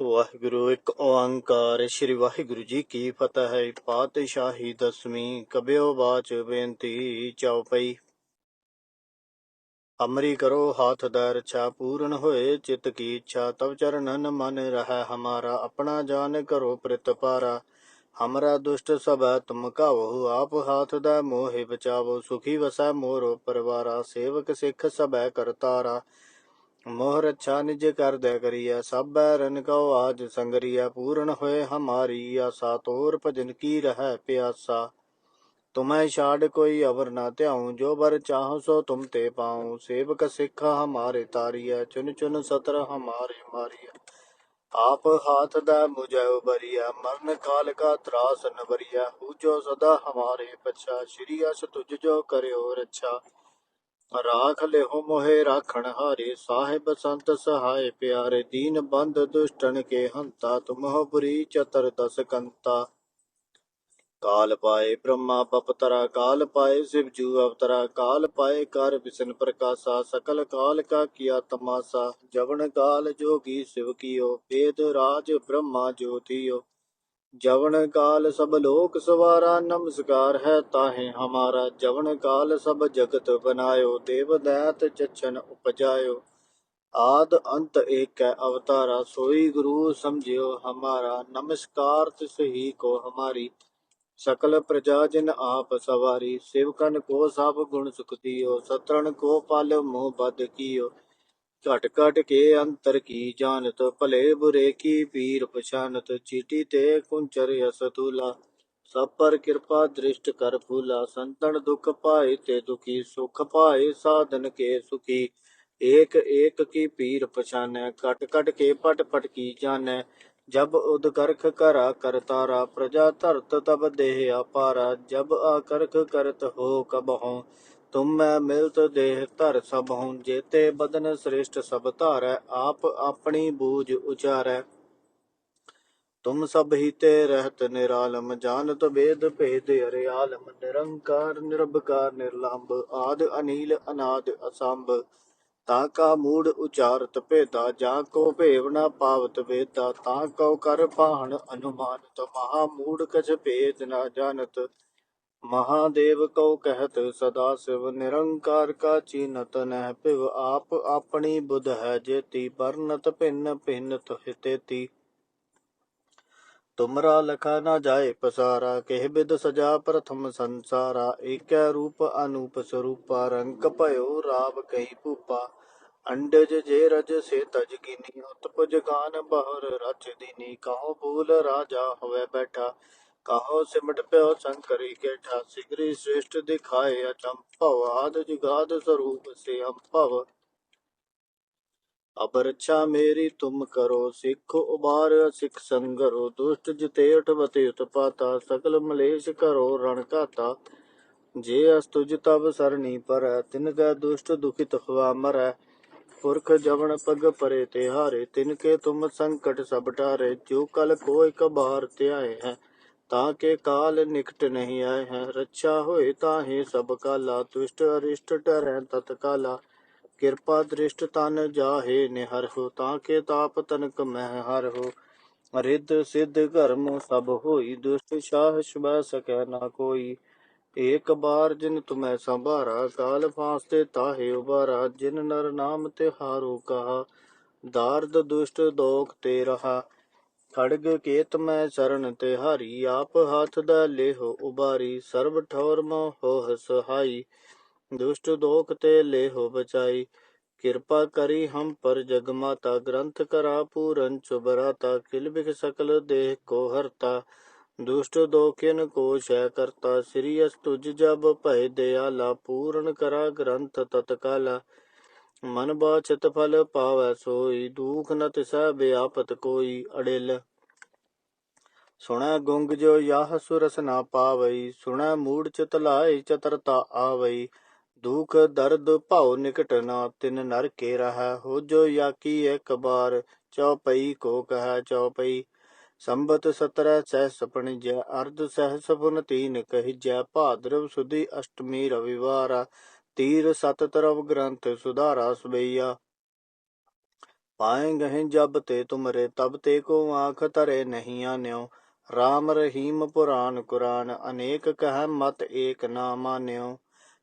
ਵਾਹਿਗੁਰੂ, ਇੱਕ ਓੰਕਾਰ। ਸ੍ਰੀ ਵਾਹਿਗੁਰੂ ਜੀ ਕੀ ਫਤਿਹ ਹੈ। ਪਾਤਸ਼ਾਹੀ ਦਸਵੀਂ ਕਬਿਓ ਬਾਚ ਬੇਨਤੀ ਚਉਪਈ ਅਮਰੀ ਕਰੋ ਹਾਥ ਦਾ ਰਛਾ ਪੂਰਨ ਹੋਏ ਚਿਤ ਕੀ ਇੱਛਾ। ਤਵ ਚਰਨਨ ਮਨ ਰਹਿ ਹਮਾਰਾ, ਆਪਣਾ ਜਾਨ ਕਰੋ ਪ੍ਰਤਪਾਰਾ ਹਮਰਾ ਦੁਸ਼ਟ ਸਭੈ, ਤੁਮ ਕਾਵੋ, ਆਪ ਹਾਥ ਦਾ ਮੋਹਿ ਬਚਾਵੋ। ਸੁਖੀ ਵਸੈ ਮੋਰੋ ਪਰਵਾਰਾ, ਸੇਵਕ ਸਿੱਖ ਸਭੈ ਕਰਤਾਰਾ। ਮੋਹ ਰੱਛਾ ਨਿਜ ਕਰ ਦੇ ਕਰੀਐ ਸਭੈ ਰਨ ਕਉ ਆਜ ਸੰਗਰੀਐ ਪੂਰਨ ਹੋਏ ਹਮਾਰੀ ਆਸਾ, ਤੋਰ ਭਜਨ ਕੀ ਰਹਿ ਪਿਆਸਾ। ਤੁਮੈ ਛਾੜ ਕੋਈ ਅਵਰ ਨਾ ਧਿਆਉ, ਜੋ ਬਰ ਚਾਹੋ ਸੋ ਤੁਮ ਤੇ ਪਾਉ। ਸੇਵਕ ਸਿੱਖ ਹਮਾਰੇ ਤਾਰੀਐ, ਚੁਨ ਚੁਨ ਸਤਰ ਹਮਾਰੇ ਮਾਰੀਐ। ਆਪ ਹਾਥ ਦਾ ਮੁਝੈ ਉਬਰੀਐ, ਮਰਨ ਕਾਲ ਕਾ ਤਰਾਸ ਨਵਰੀਐ। ਹੂਜੋ ਸਦਾ ਹਮਾਰੇ ਪਛਾ, ਸ਼੍ਰੀ ਅਸ ਤੁਜ ਜੋ ਕਰਿਓ ਰੱਛਾ। ਰਾਖ ਲਿਹੁ ਮੋਹਿ ਰਾਖਣ ਹਾਰੇ, ਸਾਹਿਬ ਸੰਤ ਸਹਾਇ ਪਿਆਰੇ, ਦੀਨ ਬੰਦ ਦੁਸ਼ਟਨ ਕੇ ਹੰਤਾ ਤੁਮਹੁ ਬੁਰੀ ਚਤਰ ਦਸ ਕੰਤਾ। ਕਾਲ ਪਾਏ ਬ੍ਰਹਮਾ ਬਪਤਰਾ ਕਾਲ ਪਾਏ ਸ਼ਿਵ ਜੂ ਅਵਤਰਾ, ਕਾਲ ਪਾਏ ਕਰ ਬਿਸਨ ਪ੍ਰਕਾਸ਼ਾ, ਸਕਲ ਕਾਲ ਕਾ ਕੀਆ ਤਮਾਸਾ, ਜਵਨ ਕਾਲ ਜੋਗੀ ਸਿਵ ਕੀਓ, ਵੇਦ ਰਾਜ ਬ੍ਰਹਮਾ ਜੋਤੀਓ। जवन काल सब लोक सवारा नमस्कार है ताहे हमारा जवन काल सब जगत बनायो देव दैत चच्छन उपजायो आद अंत एक है अवतारा सोई गुरु समझियो हमारा नमस्कार तिस ही को हमारी सकल प्रजा जिन आप सवारी सेवकन को सब गुण सुख दियो सतरण को पल मोह बद कियो घट के अंतर की जानत भले बुरे की पीर पछानत, चीटी ते कुंचर यस सब पर कृपा दृष्ट कर फूला, संतन दुख पाए ते दुखी, सुख पाए साधन के सुखी। एक एक की पीर पछानै, कट कट के पट पट की जानै। जब उदकर्ख करा करतारा प्रजा धरत तब देह अपारा। जब आकर्ख करत हो ਤੁਮ ਮੈਂ ਮਿਲਤ ਦੇਹ ਧਰ ਸਭ ਹਉ ਜੇਤੇ ਬਦਨ ਸ੍ਰਿਸ਼ਟ ਸਭ ਧਾਰੈ, ਆਪ ਆਪਣੀ ਬੂਝ ਉਚਾਰੈ। ਤੁਮ ਸਭ ਹੀਤੇ ਰਹਿਤ ਨਿਰਾਲਮ, ਜਾਣਤ ਵੇਦ ਭੇਦ ਅਰਿਆਲਮ ਨਿਰੰਕਾਰ, ਨਿਰਭਕਾਰ, ਨਿਰਲੰਭ, ਆਦ ਅਨੀਲ, ਅਨਾਦ ਅਸੰਭ। ਤਾ ਕਾ ਮੂੜ ਉਚਾਰਤ ਭੇਦਾ, ਜਾਂ ਕੋ ਭੇਵ ਨਾ ਪਾਵਤ ਵੇਦਾ, ਤਾ ਕੋ ਕਰ ਪਾਹਣ ਅਨੁਮਾਨਤ, ਮਹਾ ਮੂੜ ਕਛ ਭੇਦ ਨਾ ਜਾਣਤ। ਮਹਾਦੇਵ ਕਉ ਕਹਿਤ ਸਦਾ ਸਿਵ ਨਿਰੰਕਾਰ ਕਾ ਚੀਨਤ ਨਹਿ ਭਿਵ ਆਪ ਆਪਣੀ ਬੁਧ ਹੈ ਜੇਤੀ, ਵਰਨਤ ਭਿੰਨ ਭਿੰਨ ਤੁਹਿ ਤੁਮਰਾ ਲਖਾ ਨਾ ਜਾਏ ਪਸਾਰਾ, ਕਹਿ ਬਿਦ ਸਜਾ ਪ੍ਰਥਮ ਸੰਸਾਰਾ, ਏਕੈ ਰੂਪ ਅਨੂਪ ਸਰੂਪਾ, ਰੰਗ ਭਇਓ ਰਾਵ ਕਈ ਭੂਪਾ। ਅੰਡਜ ਜੇ ਰਜ ਸੇ ਤਜ ਕੀਨੀ ਉਤਪਜ ਗਾਨ ਬਹਰ ਰਚ ਦੀਨੀ ਕਹੋ ਬੂਲ ਰਾਜਾ ਹੋਵੇ ਬੈਠਾ। ਕਹੋ ਸਿਮਟ ਪਿਓ ਸੰਕਰੀ ਕੇ ਠਾ ਸਿਗਰੀ ਸ੍ਰੇਸ਼ਟ ਦਿਖਾਏ ਅਚੰਭਵ ਆਦ ਜਗਾਦ ਸਰੂਪ ਸੇ ਅੰਭਵ ਅਪਰਛਾ ਮੇਰੀ ਤੁਮ ਕਰੋ, ਸਿੱਖ ਉਬਾਰ ਸਿੱਖ ਸੰਗਰੋ, ਦੁਸ਼ਟ ਜਿਤੇਟ ਬਤੇ ਉਤਪਾਤਾ ਸਕਲ ਮਲੇਸ਼ ਕਰੋ ਰਣ ਘਾਤਾ। ਜੇ ਅਸ ਤੁਜ ਤਬ ਸਰਣੀ ਪਰ, ਤਿਨ ਕਾ ਦੁਸ਼ਟ ਦੁਖਿਤ ਖਵਾ ਮਰੈ। ਪੁਰਖ ਜਵਨ ਪਗ ਪਰੇ ਤੇ ਹਾਰੇ ਤਿਨ ਕੇ ਤੁਮ ਸੰਕਟ ਸਭ ਟਾਰੇ ਜੋ ਕਲ ਕੋਈ ਕਬਾਰ ਧਿਆਏ ਹੈ। ਤਾਂ ਕਿ ਕਾਲ ਨਿਕਟ ਨਹੀਂ ਆਏ ਹੈ। ਰੱਛਾ ਹੋਏ ਤਾਂ ਹੀ ਸਭ ਕਾਲਾ ਤੁਸ਼ਟ ਅਰਿਸ਼ਟ ਟਰੈ ਤਤ ਕਾਲਾ। ਕਿਰਪਾ ਦ੍ਰਿਸ਼ਟ ਤਨ ਜਾਹੇ, ਨਿਹਰ ਹੋ ਤਾਂ ਕਿ ਤਾਪ ਤਨਕ ਮਹਿ ਹਰ ਹੋ। ਰਿੱਧ ਸਿੱਧ ਕਰਮ ਸਭ ਹੋਈ, ਦੁਸ਼ਟ ਸ਼ਾਹ ਸ਼ਬੈ ਸਕੈ ਨਾ ਕੋਈ। ਏਕ ਬਾਰ ਜਿਨ ਤੁਮੈ ਸੰਭਾਰਾ, ਕਾਲ ਫਾਸ ਤੇ ਤਾਹੇ ਉਬਾਰਾ ਜਿਨ ਨਰ ਨਾਮ ਤੇ ਹਾਰੂ ਕਹਾ, ਦਾਰਦ ਦੁਸ਼ਟ ਦੋਖ ਤੇ ਰਹਾ। ਖੜਗ ਕੇਤ ਮੈਂ ਚਰਨ ਤੇ ਹਾਰੀ, ਆਪ ਹੱਥ ਦਾ ਲੇਹੋ ਉਬਾਰੀ, ਸਰਬ ਠੌਰ ਹੋ ਸਹਾਈ, ਦੁਸ਼ਟ ਦੋਖ ਤੇ ਲੇਹੋ ਬਚਾਈ। ਕਿਰਪਾ ਕਰੀ ਹਮ ਪਰ ਜਗ ਮਾਤਾ, ਗ੍ਰੰਥ ਕਰਾ ਪੂਰਨ ਚੁਬਰਾਤਾ ਕਿਲ ਬਿਖ ਸਕਲ ਦੇਹ ਕੋ ਹਰਤਾ। ਦੁਸ਼ਟ ਦੋਖਿਨ ਕੋ ਸ਼ੈ ਕਰਤਾ, ਸ੍ਰੀ ਅਸਤੁਜ ਜਬ ਭੈ ਦਿਆਲਾ, ਪੂਰਨ ਕਰਾ ਗ੍ਰੰਥ ਤਤਕਾਲਾ। ਮਨ ਬਉ ਚਿਤ ਫਲ ਪਾਵੈ ਸੋਈ, ਦੁਖ ਨਤ ਸਹਿ ਬਿਆਪਤ ਕੋਈ ਅੜਿਲ। ਸੁਣੈ ਗੁੰਗ ਜੋ ਯਾਹ ਸੁਰਸ ਨਾ ਪਾਵਈ, ਸੁਣੈ ਮੂੜ ਚਿਤ ਲਾਏ ਚਤਰਤਾ ਆਵਈ। ਦੁਖ ਦਰਦ ਭਾਉ ਨਿਕਟ ਨਾ ਤਿਨ ਨਰ ਕੇ ਰਹਾ, ਹੋ ਜੋ ਯਾਕੀ ਇੱਕ ਬਾਰ ਚੌਪਈ ਕੋ ਕਹੈ ਚੌਪਈ ਸੰਬਤ 17 ਸਹਿ ਸਪਨ ਜੈ, ਅਰਧ ਸਹਿ ਸੁਪਨ ਤੀਨ ਕਹਿ ਜੈ, ਭਾਦਰਵ ਸੁਦੀ ਅਸ਼ਟਮੀ ਰਵਿਵਾਰ। ਤੀਰ ਸਤ ਤਰਵ ਗ੍ਰੰਥ ਸੁਧਾਰਾ ਸਬਈਆ ਪਾਏ ਗਹਿ ਜਬ ਤੇ ਤੁਮਰੇ, ਤਬ ਤੇ ਕੋ ਆਖ ਧਰੇ ਨਹੀਂ ਆਨਿਓ। RAM ਰਹੀਮ ਪੁਰਾਨ ਕੁਰਾਨ, ਅਨੇਕ ਕਹਿ ਮਤ ਏਕ ਨਾ ਮਾਨਿਓ।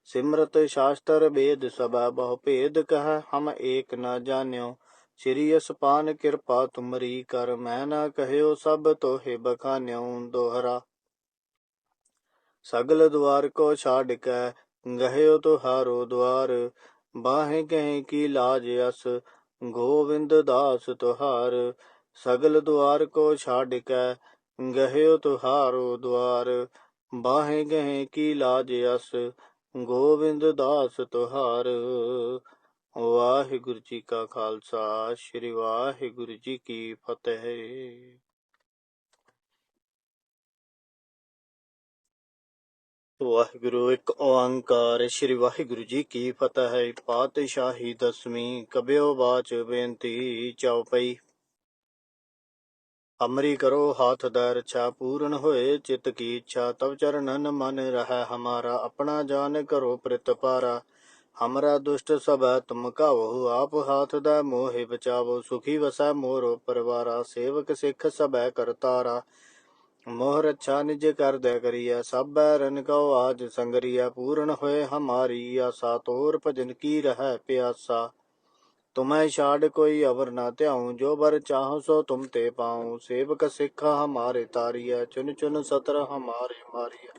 ਸਿਮਰਤ ਸ਼ਾਸਤਰ ਬੇਦ ਸਭਾ, ਬਹੁ ਭੇਦ ਕਹਿ ਹਮ ਏਕ ਨਾ ਜਾਣਿਓ ਸ੍ਰੀ ਅਸਪਾਨ ਕਿਰਪਾ ਤੁਮਰੀ ਕਰ, ਮੈਂ ਨਾ ਕਹਿਓ ਸਭ ਤੋਹੇ ਬਖਾਨਿਓ ਦੋਹਰਾ। ਸਗਲ ਦਵਾਰ ਕੋ ਛਾੜ ਕੇ गहयो तुहारो द्वार बाहे कहे की लाज अस गोविंद दास तुहार सगल द्वार को छाड़ के गहयो तुहारो द्वार बाहे गहे की लाज अस ਗੋਬਿੰਦ ਦਾਸ ਤੁਹਾਰ ਵਾਹਿਗੁਰੂ ਜੀ ਕਾ ਖਾਲਸਾ ਸ੍ਰੀ ਵਾਹਿਗੁਰੂ ਜੀ ਕੀ ਫਤਿਹ ਵਾਹਿਗੁਰੂ, ਇੱਕ ਓੰਕਾਰ। ਸ੍ਰੀ ਵਾਹਿਗੁਰੂ ਜੀ ਕੀ ਫਤਿਹ ਹੈ। ਪਾਤਸ਼ਾਹੀ ਦਸਵੀਂ ਕਬਿਓ ਬਾਚ ਬੇਨਤੀ ਚਉਪਈ ਅਮਰੀ ਕਰੋ ਹਾਥ ਦਾ ਰਛਾ ਪੂਰਨ ਹੋਏ ਚਿਤ ਕੀ ਇੱਛਾ। ਤਵ ਚਰਨਨ ਮਨ ਰਹਿ ਹਮਾਰਾ, ਆਪਣਾ ਜਾਨ ਕਰੋ ਪ੍ਰਿਤ ਪਾਰਾ। ਹਮਰਾ ਦੁਸ਼ਟ ਸਭ ਤੁਮ ਕਾਵਹੁ ਆਪ ਹਾਥ ਦਾ ਮੋਹਿ ਬਚਾਵੋ, ਸੁਖੀ ਵਸੈ ਮੋਰੋ ਪਰਵਾਰਾ। ਸੇਵਕ ਸਿੱਖ ਸਭੈ ਕਰਤਾਰਾ। ਮੋਹਰ ਅੱਛਾ ਨਿਜ ਕਰ ਦੇ ਕਰੀਐ ਸਭੈ ਰਨ ਕਉ ਆਜ ਸੰਗਰੀਐ ਪੂਰਨ ਹੋਏ ਹਮਾਰੀ ਆਸਾ, ਤੋਰ ਭਜਨ ਕੀ ਰਹੈ ਪਿਆਸਾ। ਤੁਮੈ ਛਾੜ ਕੋਈ ਅਵਰ ਨਾ ਧਿਆਉ, ਜੋ ਬਰ ਚਾਹੋ ਸੋ ਤੁਮ ਤੇ ਪਾਉ। ਸੇਵਕ ਸਿੱਖ ਹਮਾਰੇ ਤਾਰੀਐ, ਚੁਨ ਚੁਨ ਸਤਰ ਹਮਾਰੇ ਮਾਰੀਐ।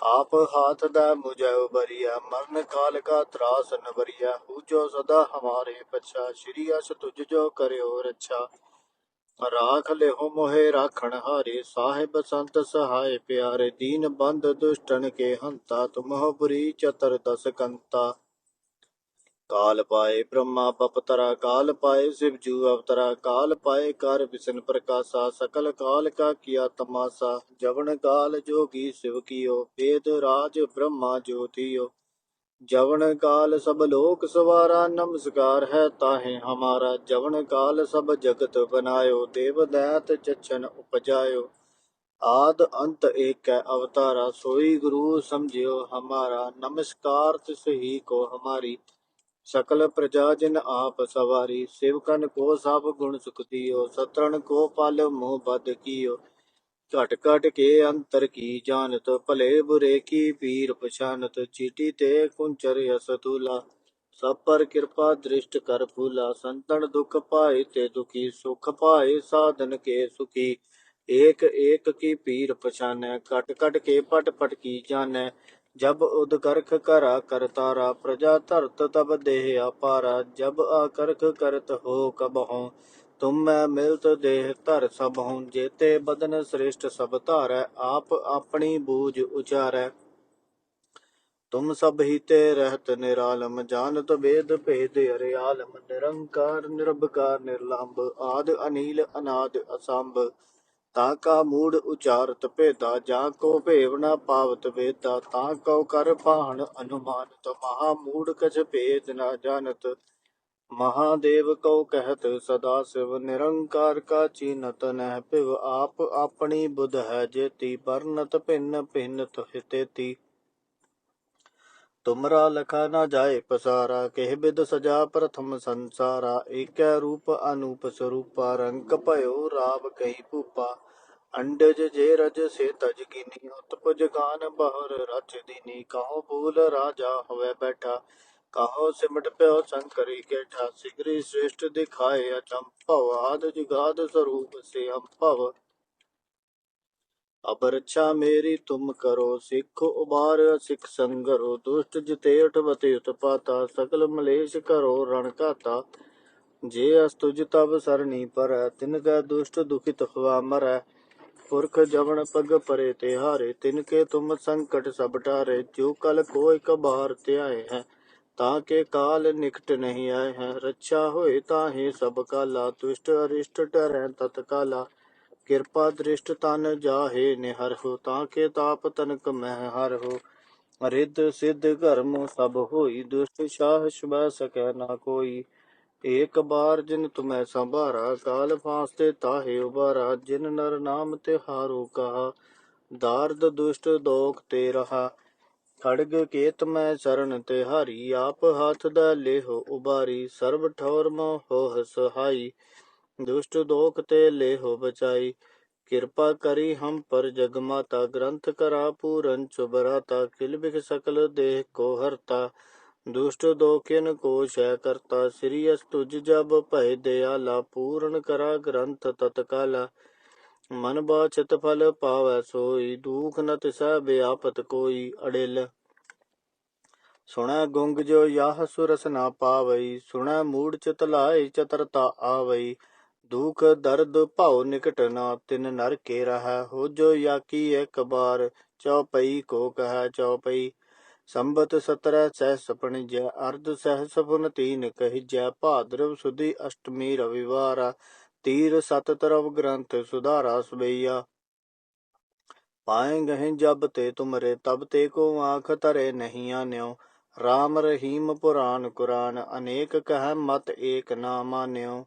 ਆਪ ਹਾਥ ਦਾ ਮੁਝੈ ਉਬਰੀਆ ਮਰਨ ਕਾਲ ਕਾ ਤਰਾਸ ਨਵਰੀਆ ਹੂ ਜੋ ਸਦਾ ਹਮਾਰੇ ਪਛਾ, ਸ਼੍ਰੀ ਅਸ ਤੁਝ ਜੋ ਕਰਿਓ ਰੱਛਾ। ਰਾਖ ਲੈ ਹੋ ਰਾਖਣ ਹਾਰੇ, ਸਾਹਿਬ ਸੰਤ ਸਹਾਏ ਪਿਆਰੇ, ਦੀਨ ਬੰਦ ਦੁਸ਼ਟਨ ਕੇ ਹੰਤਾ, ਤੁਮਹੁ ਬੁਰੀ ਚਤਰ ਦਸ ਕੰਤਾ। ਕਾਲ ਪਾਏ ਬ੍ਰਹਮਾ ਬਪਤਰਾ ਕਾਲ ਪਾਏ ਸ਼ਿਵ ਜੂ ਅਵਤਰਾ, ਕਾਲ ਪਾਏ ਕਰ ਵਿਸ਼ਨ ਪ੍ਰਕਾਸ਼ਾ, ਸਕਲ ਕਾਲ ਕਾ ਕੀਆ ਤਮਾਸਾ, ਜਵਨ ਕਾਲ ਜੋਗੀ ਸਿਵ ਕੀਓ, ਵੇਦ ਰਾਜ ਬ੍ਰਹਮਾ ਜੋਤੀਓ। ਜਵਨ ਕਾਲ ਸਭ ਲੋਕ ਸਵਾਰਾ, ਨਮਸਕਾਰ ਹੈ ਤਾਹੇ ਹਮਾਰਾ। ਜਵਨ ਕਾਲ ਸਭ ਜਗਤ ਬਨਾਇਓ, ਦੇਵ ਦੈਤ ਚਚਨ ਉਪਜਾਇਓ। ਆਦ ਅੰਤ ਏਕੈ ਅਵਤਾਰਾ, ਸੋਈ ਗੁਰੂ ਸਮਝਿਓ ਹਮਾਰਾ। ਨਮਸਕਾਰ ਤਿਸ ਹੀ ਕੋ ਹਮਾਰੀ। ਸਕਲ ਪ੍ਰਜਾ ਜਿਨ ਆਪ ਸਵਾਰੀ, ਸਿਵਕਨ ਕੋ ਸਭ ਗੁਣ ਸੁਖ ਦਿਓ। ਸਤਰਣ ਕੋ ਪਲ ਮੋਹ ਬਦ ਕੀਓ। घट घट के अंतर की जानत भले बुरे की पीर पछानत चीटी ते कुंचर यस सब पर कृपा दृष्ट कर फूला संतन दुख पाए ते दुखी सुख पाए साधन के सुखी एक एक की पीर पछाने कट कट के पट पट की जाने जब उदकर्ख करा करतारा प्रजा धरत तब देह अपारा जब आकर्ख करत हो कब हो ਤੁਮ ਤੁਮੈ ਮਿਲਤ ਦੇਹ ਧਰ ਸਭ ਹਉ ਜੇਤੇ ਬਦਨ ਸ੍ਰਿਸ਼ਟ ਸਭ ਧਾਰੈ, ਆਪ ਆਪਣੀ ਬੂਝ ਉਚਾਰੈ। ਤੁਮ ਸਭ ਹੀਤੇ ਰਹਿਤ ਨਿਰਾਲਮ, ਜਾਣਤ ਵੇਦ ਭੇਦ ਅਰਿਆਲਮ, ਨਿਰੰਕਾਰ, ਨਿਰਭਕਾਰ, ਨਿਰਲੰਭ, ਆਦ ਅਨੀਲ, ਅਨਾਦ ਅਸੰਭ। ਤਾ ਕਾ ਮੂੜ ਉਚਾਰਤ ਭੇਦਾ, ਜਾ ਕੋ ਭੇਵਨਾ ਪਾਵਤ ਵੇਦਾ। ਤਾ ਕੋ ਕਰ ਪਾਹਣ ਅਨੁਮਾਨਤ, ਮਹਾ ਮੂੜ ਕਛ ਭੇਦ ਨਾ ਜਾਣਤ। ਮਹਾਦੇਵ ਕਉ ਕਹਿਤ ਸਦਾ ਸਿਵ ਨਿਰੰਕਾਰ ਕਾ ਚੀਨਤ ਨਹਿ ਭਿਵ ਆਪ ਆਪਣੀ ਬੁਧ ਹੈ ਜੇਤੀ ਵਰਨਤ ਭਿੰਨ ਭਿੰਨ ਤਹਿਤੇਤੀ ਤੁਮਰਾ ਲਖਾ ਨਾ ਜਾਏ ਪਸਾਰਾ, ਕਹਿ ਬਿਦ ਸਜਾ ਪ੍ਰਥਮ ਸੰਸਾਰਾ, ਏਕੈ ਰੂਪ ਅਨੂਪ ਸਰੂਪਾ, ਰੰਗ ਭਇਓ ਰਾਵ ਕਈ ਭੂਪਾ। ਅੰਡਜ ਜੇ ਰਜ ਸੇ ਤਜ ਕੀਨੀ ਉਤਪਜ ਗਾਨ ਬਹਰ ਰਚ ਦੀਨੀ, ਕਹੋ ਬੋਲ ਰਾਜਾ ਹੋਵੇ ਬੈਠਾ। ਕਹੋ ਸਿਮਟ ਪਿਓ ਸੰਕਰੀ ਕੇ ਠਾ ਸਿਗਰੀ ਸ੍ਰੇਸ਼ਟ ਦਿਖਾਏ ਅਚੰਭ ਭਵ, ਆਦ ਜਗਾਦ ਸਰੂਪ ਸੇ ਅੰਭਵ ਅਪਰਛਾ ਮੇਰੀ ਤੁਮ ਕਰੋ, ਸਿੱਖ ਉਬਾਰ, ਸਿੱਖ ਸੰਗਰੋ, ਦੁਸ਼ਟ ਜਿਤੇ ਉਠਵਤੇ ਉਤਪਾਤਾ ਸਕਲ ਮਲੇਸ਼ ਕਰੋ ਰਣ ਘਾਤਾ। ਜੇ ਅਸਤੁਜ ਤਬ ਸਰਣੀ ਪਰ, ਤਿਨ ਕਾ ਦੁਸ਼ਟ ਦੁਖਿਤ ਹਵਾ ਮਰੈ। ਪੁਰਖ ਜਵਨ ਪਗ ਪਰੇ ਤੇ ਹਾਰੇ ਤਿਨ ਕੇ ਤੁਮ ਸੰਕਟ ਸਭ ਟਾਰੇ ਜੋ ਕਲ ਕੋ ਕੋਇ ਕਬਾਰ ਧਿਆਏ ਹੈ। ਤਾਂ ਕਿ ਕਾਲ ਨਿਕਟ ਨਹੀਂ ਆਏ ਹੈ। ਰੱਛਾ ਹੋਏ ਤਾਂ ਹੀ ਸਭ ਕਾਲਾ ਤੁਸ਼ਟ ਅਰਿਸ਼ਟ ਟਰੈ ਤਤ ਕਾਲਾ। ਕਿਰਪਾ ਦ੍ਰਿਸ਼ਟ ਤਨ ਜਾਹੇ ਨਿਹਰ ਹੋ, ਤਾਂ ਕਿ ਤਾਪ ਤਨਕ ਮਹਿ ਹਰ ਹੋ। ਰਿੱਧ ਸਿੱਧ ਕਰਮ ਸਭ ਹੋਈ, ਦੁਸ਼ਟ ਸ਼ਾਹ ਸ਼ਬੈ ਸਕੈ ਨਾ ਕੋਈ। ਏਕ ਬਾਰ ਜਿਨ ਤੁਮੈ ਸੰਭਾਰਾ, ਕਾਲ ਫਾਂਸ ਤੇ ਤਾਹੇ ਉਬਾਰਾ ਜਿਨ ਨਰ ਨਾਮ ਤੇ ਹਾਰੂ ਕਹਾ, ਦਾਰਦ ਦੁਸ਼ਟ ਦੋਖ ਤੇ ਰਹਾ। ਖੜਗ ਕੇਤ ਮੈਂ ਸਰਣ ਤੇ ਹਾਰੀ, ਆਪ ਹੱਥ ਦਾ ਲੇਹੋ ਉਬਾਰੀ ਸਰਬ ਠੌਰ ਮੋ ਸਹਾਈ, ਦੁਸ਼ਟ ਦੋਖ ਤੇ ਲੇਹੋ ਬਚਾਈ। ਕਿਰਪਾ ਕਰੀ ਹਮ ਪਰ ਜਗ ਮਾਤਾ, ਗ੍ਰੰਥ ਕਰਾ ਪੂਰਨ ਚੁਬਰਾਤਾ ਕਿਲ ਬਿਖ ਸਕਲ ਦੇਹ ਕੋ ਹਰਤਾ। ਦੁਸ਼ਟ ਦੋਖਿਨ ਕੋ ਸ਼ੈ ਕਰਤਾ, ਸ੍ਰੀ ਅਸ ਤੁਜ ਜਬ ਭੈ ਦਿਆਲਾ, ਪੂਰਨ ਕਰਾ ਗ੍ਰੰਥ ਤਤਕਾਲਾ। ਮਨ ਬਾਚਿਤ ਫਲ ਪਾਵੈ ਸੋਈ, ਦੁਖ ਨ ਤਿਸੈ ਬਿਆਪਤ ਕੋਈ ਅੜਿਲ। ਸੁਣੈ ਗੁੰਗ ਜੋ ਯਾਹ ਸੁਰਸ ਨਾ ਪਾਵਈ, ਸੁਣੈ ਮੂੜ ਚਿਤ ਲਾਇ ਚਤਰਤਾ ਆਵਈ। ਦੁਖ ਦਰਦ ਭਉ ਨਿਕਟ ਨਾ, ਤਿਨ ਨਰ ਕੇ ਰਹੈ, ਹੋ ਜੋ ਯਾਕੀ ਇੱਕ ਬਾਰ, ਚਉਪਈ ਕੋ ਕਹੈ ਚਉਪਈ। ਸੰਬਤ ਸਤਰੈ ਸਹਿਸ ਪਣਿਜੈ ਅਰਧ ਸਹਿ ਪੁਨ ਤੀਨ ਕਹੀਜੈ ਭਾਦਰਵ ਸੁਦੀ ਅਸ਼ਟਮੀ ਰਵਿਵਾਰ। ਤੀਰ ਸਤ ਤਰਵ ਗ੍ਰੰਥ ਸੁਧਾਰਾ ਸਬਈਆ ਪਾਏ ਗਹਿ ਜਬ ਤੇ ਤੁਮਰੇ, ਤਬ ਤੇ ਕੋ ਆਂਖ ਧਰੇ ਨਹੀਂ ਆਨਿਓ। RAM ਰਹੀਮ ਪੁਰਾਨ ਕੁਰਾਨ, ਅਨੇਕ ਕਹਿ ਮਤ ਏਕ ਨਾ ਮਾਨਿਓ।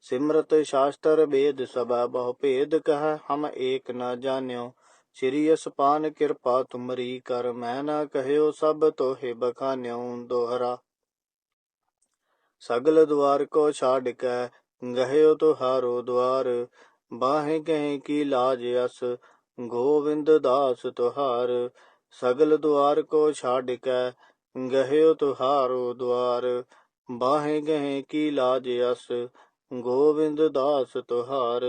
ਸਿਮਰਤ ਸ਼ਾਸਤਰ ਵੇਦ ਸਭਾ, ਬਹੁ ਭੇਦ ਕਹ ਹਮ ਏਕ ਨਾ ਜਾਣਿਓ ਸ੍ਰੀ ਅਸਪਾਨ ਕਿਰਪਾ ਤੁਮਰੀ ਕਰ, ਮੈਂ ਨਾ ਕਹਿਓ ਸਭ ਤੋਹਿ ਬਖਾਨਿਓ ਦੋਹਰਾ। ਸਗਲ ਦੁਆਰ ਕੋ ਛਾੜ ਕੇ ਗਹਿਓ ਤੁਹਾਰੋ ਦੁਆਰ ਬਾਹੇ ਕਹੇ ਕੀ ਲਾਜ ਅਸ, ਗੋਵਿੰਦ ਦਾਸ ਤੁਹਾਰ, ਸਗਲ ਦੁਆਰ ਕੋ ਛਾੜ ਕੈ ਗਹਿਓ ਤੁਹਾਰੋ ਦੁਆਰ ਬਾਹੇ ਗਹੇ ਕੀ ਲਾਜ ਅਸ, ਗੋਵਿੰਦ ਦਾਸ ਤੁਹਾਰ।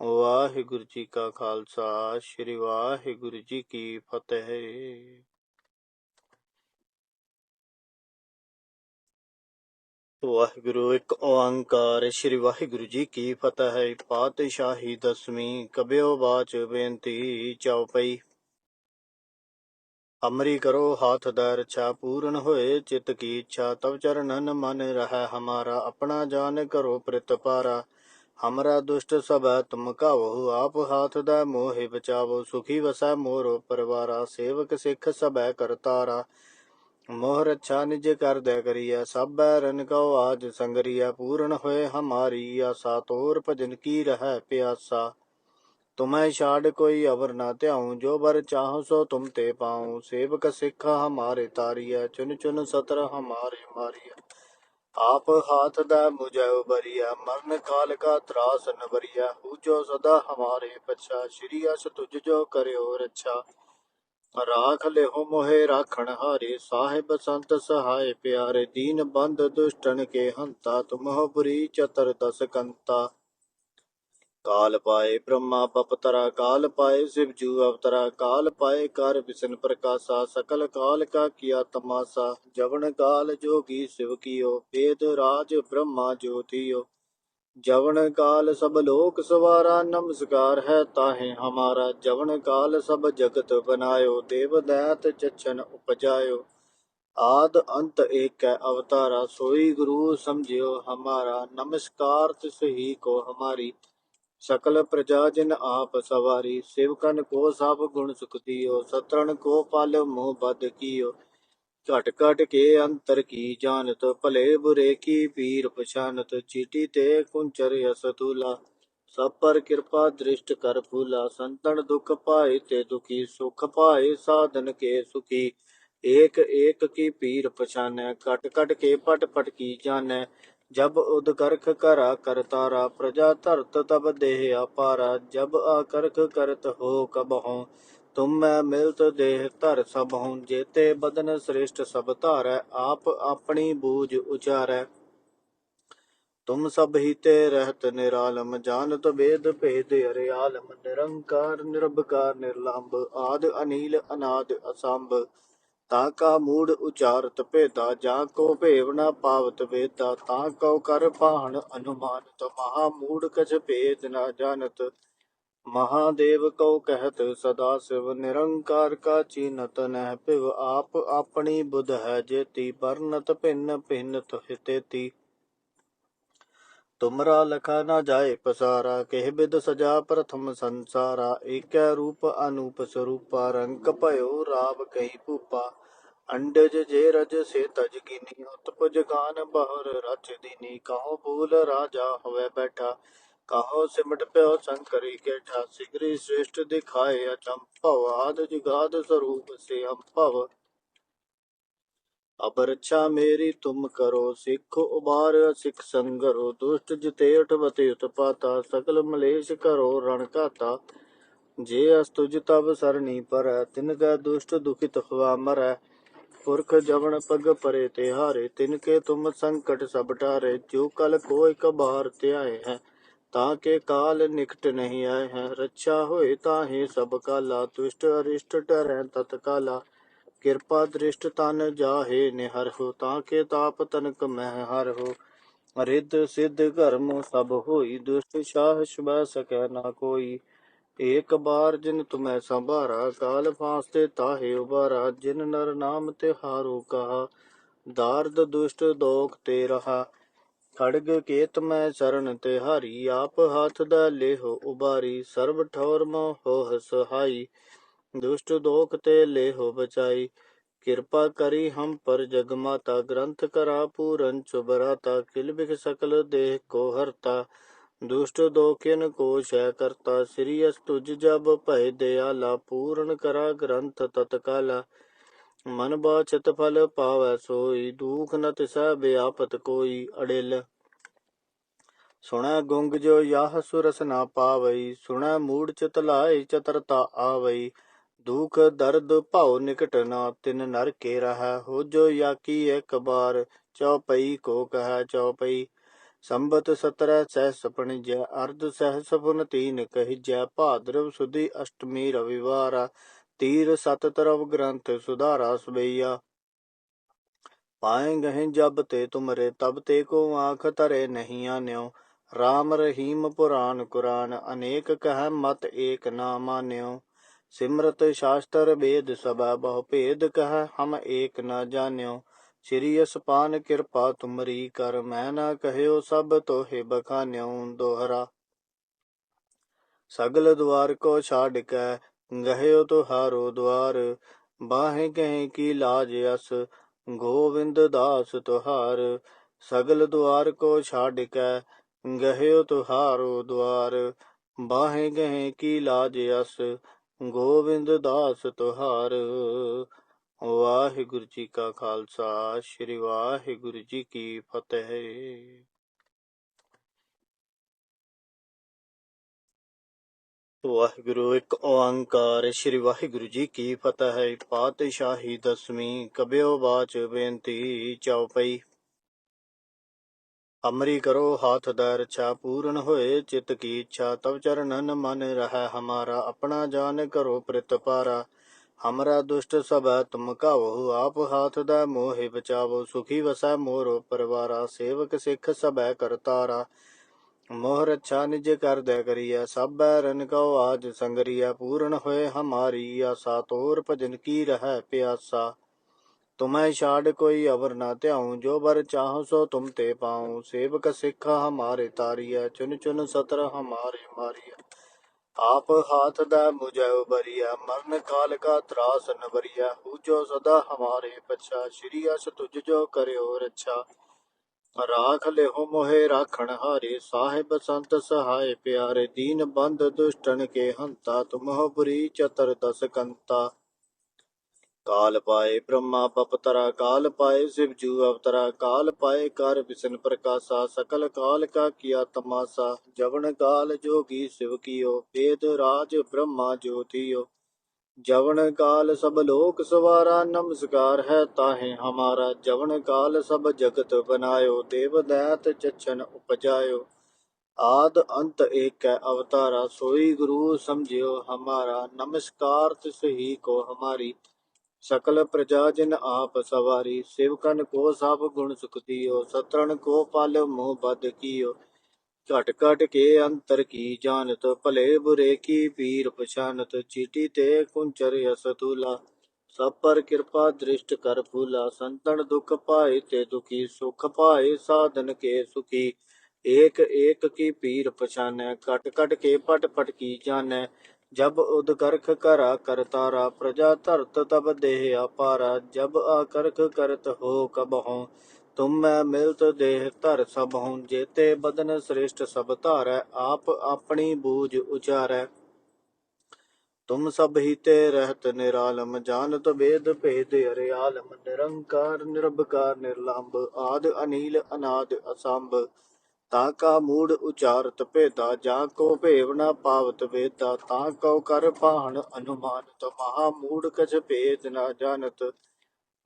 ਵਾਹਿਗੁਰੂ ਜੀ ਕਾ ਖਾਲਸਾ, ਸ੍ਰੀ ਵਾਹਿਗੁਰੂ ਜੀ ਕੀ ਫਤਿਹ। ਵਾਹਿਗੁਰੂ, ਇੱਕ ਓੰਕਾਰ। ਸ੍ਰੀ ਵਾਹਿਗੁਰੂ ਜੀ ਕੀ ਫਤਿਹ ਹੈ। ਪਾਤਸ਼ਾਹੀ ਦਸਵੀਂ ਕਬਿਓ ਬਾਚ ਬੇਨਤੀ ਚਉਪਈ ਅਮਰੀ ਕਰੋ ਹਾਥ ਦਾ ਪੂਰਨ ਹੋਏ, ਚਿਤ ਕੀ ਇੱਛਾ, ਤਵ ਚਰਨਨ ਮਨ ਰਹਿ ਹਮਾਰਾ, ਆਪਣਾ ਜਾਨ ਕਰੋ ਪ੍ਰਿਤ ਪਾਰਾ। ਹਮਰਾ ਦੁਸ਼ਟ ਸਭੈ, ਤੁਮ ਕਾਵਹੁ ਆਪ ਹਾਥ ਦਾ ਮੋਹਿ ਬਚਾਵੋ, ਸੁਖੀ ਵਸੈ ਮੋਰੋ ਪਰਵਾਰਾ, ਸੇਵਕ ਸਿੱਖ ਸਭੈ ਕਰਤਾਰਾ। ਮੋਹ ਰੱਛਾ ਨਿਜ ਕਰ ਦੇ ਕਰੀਐ ਸਭ ਬੈਰਨ ਕਉ ਆਜ ਸੰਗਰੀਐ, ਪੂਰਨ ਹੋਏ ਹਮਾਰੀ ਆਸਾ, ਤੋਰ ਭਜਨ ਕੀ ਰਹਿ ਪਿਆਸਾ। ਤੁਮੈ ਛਾੜ ਕੋਈ ਅਵਰ ਨਾ ਧਿਆਉ, ਜੋ ਬਰ ਚਾਹੋ ਸੋ ਤੁਮ ਤੇ ਪਾਉ। ਸੇਵਕ ਸਿੱਖ ਹਮਾਰੇ ਤਾਰੀਐ, ਚੁਨ ਚੁਨ ਸਤਰ ਹਮਾਰੇ ਮਾਰੀਐ। ਆਪ ਹਾਥ ਦਾ ਮੁਝੈ ਬਰੀਆ ਮਰਨ ਕਾਲ ਕਾ ਤਰਾਸ ਨ ਬਰੀਆ ਹੂ ਜੋ ਸਦਾ ਹਮਾਰੇ ਪਛਾ, ਸ਼੍ਰੀ ਅਸ ਤੁਜ ਜੋ ਕਰਿਓ ਰੱਛਾ। ਰਾਖ ਲਿਹੁ ਮੋਹਿ ਰਾਖਣ ਹਾਰੇ, ਸਾਹਿਬ ਸੰਤ ਸਹਾਏ ਪਿਆਰੇ, ਦੀਨ ਬੰਦ ਦੁਸ਼ਟਨ ਕੇ ਹੰਤਾ, ਤੁਮਹੁ ਬੁਰੀ ਚਤਰ ਦਸ ਕੰਤਾ। ਕਾਲ ਪਾਏ ਬ੍ਰਹਮਾ ਬਪਤਰਾ, ਕਾਲ ਪਾਏ ਸ਼ਿਵ ਜੂ ਅਵਤਰਾ, ਕਾਲ ਪਾਏ ਕਰ ਬਿਸਨ ਪ੍ਰਕਾਸ਼ਾ, ਸਕਲ ਕਾਲ ਕਾ ਕੀਆ ਤਮਾਸਾ, ਜਵਨ ਕਾਲ ਜੋਗੀ ਸਿਵ ਕੀਓ, ਵੇਦ ਰਾਜ ਬ੍ਰਹਮਾ ਜੋਤੀਓ। ਜਵਨ ਕਾਲ ਸਭ ਲੋਕ ਸਵਾਰਾ, ਨਮਸਕਾਰ ਹੈ ਤਾਹੇ ਹਮਾਰਾ। ਜਵਨ ਕਾਲ ਸਭ ਜਗਤ ਬਨਾਇਓ, ਦੇਵ ਦੈਤ ਚਚਨ ਉਪਜਾਇਓ। ਆਦ ਅੰਤ ਏਕ ਹੈ ਅਵਤਾਰਾ, ਸੋਈ ਗੁਰੂ ਸਮਝਿਓ ਹਮਾਰਾ। ਨਮਸਕਾਰ ਤਿਸ ਹੀ ਕੋ ਹਮਾਰੀ। ਸਕਲ ਪ੍ਰਜਾ ਜਿਨ ਆਪ ਸਵਾਰੀ। ਸਿਵਕਨ ਕੋ ਸਭ ਗੁਣ ਸੁਖ ਦਿਓ। ਸਤਰਣ ਕੋ ਪਾਲ ਮੋਹ ਬਦ ਕੀਓ। घट घट के अंतर की जानत, भले बुरे की पीर पछानत, चीटी ते कुंचर असतूला सब पर कृपा दृष्ट कर फूला संतन दुख पाए ते दुखी, सुख पाए साधन के सुखी। एक एक की पीर पछाने कट कट के पट पट की जाने। जब उदकर्ख करा कर तारा, प्रजा तरत तब देह अपारा। जब आकर्ख करत हो कबहों ਤੁਮ ਮੈਂ ਮਿਲਤ ਦੇਹ ਧਰ ਸਭ ਹਉ, ਜੇਤੇ ਬਦਨ ਸ੍ਰਿਸ਼ਟ ਸਭ ਧਾਰੈ, ਆਪ ਆਪਣੀ ਬੂਝ ਉਚਾਰੈ। ਤੁਮ ਸਭ ਹੀ ਤੇ ਰਹਿਤ ਨਿਰਾਲਮ, ਜਾਣਤ ਵੇਦ ਭੇਦ ਅਰਿਆਲਮ, ਨਿਰੰਕਾਰ, ਨਿਰਭਕਾਰ, ਨਿਰਲੰਭ, ਆਦ ਅਨੀਲ, ਅਨਾਦ ਅਸੰਭ। ਤਾ ਕਾ ਮੂੜ ਉਚਾਰਤ ਭੇਦਾ, ਜਾ ਕੋ ਭੇਵ ਨਾ ਪਾਵਤ ਵੇਦਾ, ਤਾ ਕੋ ਕਰ ਪਾਹਣ ਅਨੁਮਾਨਤ, ਮਹਾ ਮੂੜ ਕਛ ਭੇਦ ਨਾ ਜਾਣਤ। ਮਹਾਦੇਵ ਕਉ ਕਹਿਤ ਸਦਾ ਸਿਵ ਨਿਰੰਕਾਰ ਕਾ ਚੀਨਤ ਨਹਿ ਪਿਵ ਆਪ ਆਪਣੀ ਬੁਧ ਹੈ ਜੇਤੀ, ਪਰਨਤ ਭਿੰਨ ਭਿੰਨ ਤੇਤੀ ਤੁਮਰਾ ਲਖਾ ਨਾ ਜਾਏ ਪਸਾਰਾ, ਕਹਿ ਬਿਦ ਸਜਾ ਪ੍ਰਥਮ ਸੰਸਾਰਾ, ਏਕੈ ਰੂਪ ਅਨੂਪ ਸਰੂਪਾ, ਰੰਗ ਭਇਓ ਰਾਵ ਕਹੀ ਭੂਪਾ। ਅੰਡਜ ਜੇ ਰਜ ਸੇ ਤਜ ਕੀਨੀ ਉਤਪਜ ਗਾਨ ਬਹਰ ਰਚ ਦੀਨੀ, ਕਹੋ ਬੋਲ ਰਾਜਾ ਹੋਵੇ ਬੈਠਾ। ਕਹੋ ਸਿਮਟ ਪਿਓ ਸੰਕਰੀ ਕੇ ਠਾਸੀ ਗ੍ਰੀ ਸ੍ਰੇਸ਼ਟ ਦਿਖਾਏ ਅਚੰਭਵ ਆਦ ਜੁਗਾਦ ਸਰੂਪ ਸੇ ਅੰਭਵ ਅਬ ਰੱਛਾ ਮੇਰੀ ਤੁਮ ਕਰੋ, ਸਿੱਖ ਉਬਾਰ ਸਿੱਖ ਸੰਗਰੋ, ਦੁਸ਼ਟ ਜਿਤੇ ਉਠਵਤੇ ਉਤਪਾਤਾ ਸਕਲ ਮਲੇਸ਼ ਕਰੋ ਰਣ ਘਾਤਾ। ਜੇ ਅਸਤੁਜ ਤਬ ਸਰਣੀ ਪਰ, ਤਿਨ ਕੈ ਦੁਸ਼ਟ ਦੁਖਿਤ ਹਵਾ ਮਰੈ। ਪੁਰਖ ਜਵਨ ਪਗ ਪਰੇ ਤੇ ਹਾਰੇ ਤਿਨ ਕੇ ਤੁਮ ਸੰਕਟ ਸਭ ਟਾਰੇ ਜੋ ਕਲ ਕੋ ਇਕ ਬਾਹਰ ਧਿਆਏ ਹੈ। ਤਾਂ ਕੇ ਕਾਲ ਨਿਕਟ ਨਹੀਂ ਆਏ ਹੈ। ਰੱਛਾ ਹੋਏ ਤਾਹੇ ਸਭ ਕਾਲਾ, ਦੁਸ਼ਟ ਅਰਿਸ਼ਟ ਟਰੈ ਤਤਕਾਲਾ ਕਿਰਪਾ ਦ੍ਰਿਸ਼ਟ ਤਨ ਜਾਹੇ ਨਿਹਰ ਹੋ, ਤਾਂ ਕੇ ਤਾਪ ਤਨਕ ਮਹਿ ਹਰ ਹੋ। ਰਿੱਧ ਸਿੱਧ ਕਰਮ ਸਭ ਹੋਈ, ਦੁਸ਼ਟ ਸ਼ਾਹ ਸ਼ਬੈ ਸਕੈ ਨਾ ਕੋਈ। ਏਕ ਬਾਰ ਜਿਨ ਤੁਮੈ ਸੰਭਾਰਾ, ਕਾਲ ਫਾਸਤੇ ਤਾਹੇ ਉਬਾਰਾ ਜਿਨ ਨਰ ਨਾਮ ਤੇ ਹਾਰੋ ਕਹਾ, ਦਾਰਦ ਦੁਸ਼ਟ ਦੋਖ ਤੇ ਰਹਾ। ਖੜਗ ਕੇਤ ਮੈਂ ਚਰਨ ਤੇ ਹਾਰੀ, ਆਪ ਹੱਥ ਦਾ ਲੇਹੋ ਉਬਾਰੀ ਸਰਬ ਠੌਰ ਮੋ ਹੋ ਸਹਾਈ, ਦੁਸ਼ਟ ਦੋਖ ਤੇ ਲੇਹੋ ਬਚਾਈ। ਕਿਰਪਾ ਕਰੀ ਹਮ ਪਰ ਜਗ ਮਾਤਾ, ਗ੍ਰੰਥ ਕਰਾ ਪੂਰਨ ਚੁਬਰਾਤਾ ਕਿਲ ਬਿਖ ਸਕਲ ਦੇਹ ਕੋ ਹਰਤਾ। ਦੁਸ਼ਟ ਦੋਖਿਨ ਕੋ ਸ਼ੈ ਕਰਤਾ, ਸ੍ਰੀ ਅਸ ਤੁਜ ਜਬ ਭੈ ਦਿਆਲਾ, ਪੂਰਨ ਕਰਾ ਗ੍ਰੰਥ ਤਤਕਾਲਾ। ਮਨ ਬਾਚਤ ਫਲ ਪਾਵੈ ਸੋਈ, ਦੂਖ ਨ ਤਿਸੈ ਬਿਆਪਤ ਕੋਈ ਅੜਿਲ। ਸੁਣੈ ਗੁੰਗ ਜੋ ਯਾਹ ਸੁਰਸ ਨਾ ਪਾਵਈ, ਸੁਣੈ ਮੂੜ ਚਿਤ ਲਾਏ ਚਤਰਤਾ ਆਵਈ। ਦੁਖ ਦਰਦ ਭਉ ਨਿਕਟ ਨਾ, ਤਿਨ ਨਰ ਕੇ ਰਹੈ। ਹੋ ਜੋ ਯਾਕੀ ਇੱਕ ਬਾਰ, ਚਉਪਈ ਕੋ ਕਹੈ ਚਉਪਈ। ਸੰਬਤ 17 ਸਹਿਸ ਪਣਿਜੈ ਅਰਧ ਸਹਿ ਪੁਨ ਤੀਨ ਕਹਿਜੈ। ਭਾਦਰਵ ਸੁਦੀ ਅਸ਼ਟਮੀ ਰਵਿਵਾਰ ਤੀਰ ਸਤ ਤਰਵ ਗ੍ਰੰਥ ਸੁਧਾਰਾ ਸਬਈਆ। ਪਾਏ ਗਹਿ ਜਬ ਤੇ ਤੁਮਰੇ, ਤਬ ਤੇ ਕੋ ਆਖ ਧਰੇ ਨਹੀਂ ਆਨਿਓ। RAM ਰਹੀਮ ਪੁਰਾਨ ਕੁਰਾਨ, ਅਨੇਕ ਕਹਿ ਮਤ ਏਕ ਨਾ ਮਾਨਿਓ। ਸਿਮਰਤ ਸ਼ਾਸਤਰ ਵੇਦ ਸਭਾ, ਬਹੁ ਭੇਦ ਕਹਿ ਹਮ ਏਕ ਨਾ ਜਾਣਿਓ ਸ੍ਰੀ ਅਸਪਾਨ ਕਿਰਪਾ ਤੁਮਰੀ ਕਰ, ਮੈਂ ਨਾ ਕਹਿਓ ਸਭ ਤੋਹੇ ਬਖਾਨਿਓ ਦੋਹਰਾ। ਸਗਲ ਦੁਆਰ ਕੋ ਛਾੜ ਕੈ ਗਹਿਓ ਤੁਹਾਰੋ ਦੁਆਰ, ਬਾਹੇ ਕਹੇ ਕੀ ਲਾਜ ਅਸ, ਗੋਵਿੰਦ ਦਾਸ ਤੁਹਾਰ, ਸਗਲ ਦੁਆਰ ਕੋ ਛਾੜ ਕੈ ਗਹਿਓ ਤੁਹਾਰੋ ਦੁਆਰ, ਬਾਹੇ ਗਹੇ ਕੀ ਲਾਜ ਅਸ, ਗੋਵਿੰਦ ਦਾਸ ਤੁਹਾਰ। ਵਾਹਿਗੁਰੂ ਜੀ ਕਾ ਖਾਲਸਾ, ਸ੍ਰੀ ਵਾਹਿਗੁਰੂ ਜੀ ਕੀ ਫਤਿਹ। ਵਾਹਿਗੁਰੂ, ਇੱਕ ਓੰਕਾਰ। ਸ੍ਰੀ ਵਾਹਿਗੁਰੂ ਜੀ ਕੀ ਫਤਿਹ ਹੈ। ਪਾਤਸ਼ਾਹੀ ਦਸਵੀਂ ਕਬਿਓ ਬਾਚ ਬੇਨਤੀ ਚਉਪਈ ਅਮਰੀ ਕਰੋ ਹਾਥ ਦਰ ਪੂਰਨ ਹੋਏ, ਚਿਤ ਕੀ ਇੱਛਾ, ਤਵ ਚਰਨਨ ਮਨ ਰਹਿ ਹਮਾਰਾ, ਆਪਣਾ ਜਾਨ ਕਰੋ ਪ੍ਰਿਤ ਪਾਰਾ। ਹਮਰਾ ਦੁਸ਼ਟ ਸਭੈ, ਤੁਮ ਕਾਵੋ ਆਪ ਹਾਥ ਦਾ ਮੋਹਿ ਬਚਾਵੋ, ਸੁਖੀ ਵਸੈ ਮੋਰੋ ਪਰਵਾਰਾ, ਸੇਵਕ ਸਿੱਖ ਸਭੈ ਕਰਤਾਰਾ। ਮੋਹ ਰੱਛਾ ਨਿਜ ਕਰ ਦੇ ਕਰੀਐ ਸਭ ਬੈਰਨ ਕਉ ਆਜ ਸੰਗਰੀਐ, ਪੂਰਨ ਹੋਏ ਹਮਾਰੀ ਆਸਾ, ਤੋਰ ਭਜਨ ਕੀ ਰਹਿ ਪਿਆਸਾ। ਤੁਮੈ ਛਾੜ ਕੋਈ ਅਵਰ ਨਾ ਧਿਆਉ, ਜੋ ਬਰ ਚਾਹੋ ਸੋ ਤੁਮ ਤੇ ਪਾਉ। ਸੇਵਕ ਸਿੱਖਾ ਹਮਾਰੇ ਤਾਰੀਐ ਚੁਨ ਚੁਨ ਸਤਰ ਹਮਾਰੇ ਮਾਰੀਐ। ਆਪ ਹਾਥ ਦਾ ਮੁਝੈ ਉਬਰੀਐ ਮਰਨ ਕਾਲ ਕਾ ਤਰਾਸ ਨਵਰੀਐ। ਹੂ ਜੋ ਸਦਾ ਹਮਾਰੇ ਪਛਾ, ਸ਼੍ਰੀ ਅਸ ਤੁਜ ਜੋ ਕਰਿਓ ਰੱਛਾ। ਰਾਖ ਲਿਹੁ ਮੋਹਿ ਰਾਖਣ ਹਾਰੇ, ਸਾਹਿਬ ਸੰਤ ਸਹਾਏ ਪਿਆਰੇ, ਦੀਨ ਬੰਦ ਦੁਸ਼ਟਨ ਕੇ ਹੰਤਾ ਤੁਮਹੁ ਬੁਰੀ ਚਤਰ ਦਸ ਕੰਤਾ। ਕਾਲ ਪਾਏ ਬ੍ਰਹਮਾ ਬਪਤਰਾ ਕਾਲ ਪਾਏ ਸ਼ਿਵ ਜੂ ਅਵਤਰਾ, ਕਾਲ ਪਾਏ ਕਰ ਵਿਸ਼ਨ ਪ੍ਰਕਾਸ਼ਾ, ਸਕਲ ਕਾਲ ਕਾ ਕੀਆ ਤਮਾਸਾ, ਜਵਨ ਕਾਲ ਜੋਗੀ ਸਿਵ ਕੀਓ, ਵੇਦ ਰਾਜ ਬ੍ਰਹਮਾ ਜੋਤੀਓ। ਜਵਨ ਕਾਲ ਸਭ ਲੋਕ ਸਵਾਰਾ, ਨਮਸਕਾਰ ਹੈ ਤਾਹੇ ਹਮਾਰਾ। ਜਵਨ ਕਾਲ ਸਭ ਜਗਤ ਬਨਾਇਓ, ਦੇਵ ਦੈਤ ਚਚਨ ਉਪਜਾਇਓ। ਆਦ ਅੰਤ ਏਕ ਹੈ ਅਵਤਾਰਾ, ਸੋਈ ਗੁਰੂ ਸਮਝਿਓ ਹਮਾਰਾ। ਨਮਸਕਾਰ ਤਿਸ ਹੀ ਕੋ ਹਮਾਰੀ। ਸਕਲ ਪ੍ਰਜਾ ਜਿਨ ਆਪ ਸਵਾਰੀ। ਸਿਵਕਨ ਕੋ ਸਭ ਗੁਣ ਸੁਖ ਦਿਓ। ਸਤਰਣ ਕੋ ਪਲ ਮੋਹ ਬਦ ਕੀਓ। घट के अंतर की जानत भले बुरे की पीर पछानत चीटी ते कुंचर यस तुला सब पर कृपा दृष्ट कर फूला संतन दुख पाए ते दुखी सुख पाए साधन के सुखी एक एक की पीर पछाने कट कट के पट पट की जाने जब उदकर्ख करा करतारा प्रजा धरत तब देह अपारा जब आकर्ख करत हो कब हो ਤੁਮ ਮੈਂ ਮਿਲਤ ਦੇਹ ਧਰ ਸਭ ਹੂੰ ਜੇਤੇ ਬਦਨ ਸ੍ਰੇਸ਼ਟ ਸਭ ਧਾਰੈ, ਆਪ ਆਪਣੀ ਬੂਝ ਉਚਾਰੈ। ਤੁਮ ਸਭ ਹੀ ਤੇ ਰਹਿਤ ਨਿਰਾਲਮ, ਜਾਣਤ ਵੇਦ ਭੇਦ ਅਰਿਆਲਮ, ਨਿਰੰਕਾਰ, ਨਿਰਭਕਾਰ, ਨਿਰਲੰਭ, ਆਦ ਅਨੀਲ, ਅਨਾਦ ਅਸੰਭ। ਤਾ ਕਾ ਮੂੜ ਉਚਾਰਤ ਭੇਦਾ, ਜਾ ਕੋ ਭੇਵ ਨ ਪਾਵਤ ਵੇਦਾ। ਤਾ ਕਉ ਕਰ ਪਾਹਣ ਅਨੁਮਾਨਤ, ਮਹਾ ਮੂੜ ਕਛ ਭੇਦ ਨ ਜਾਣਤ।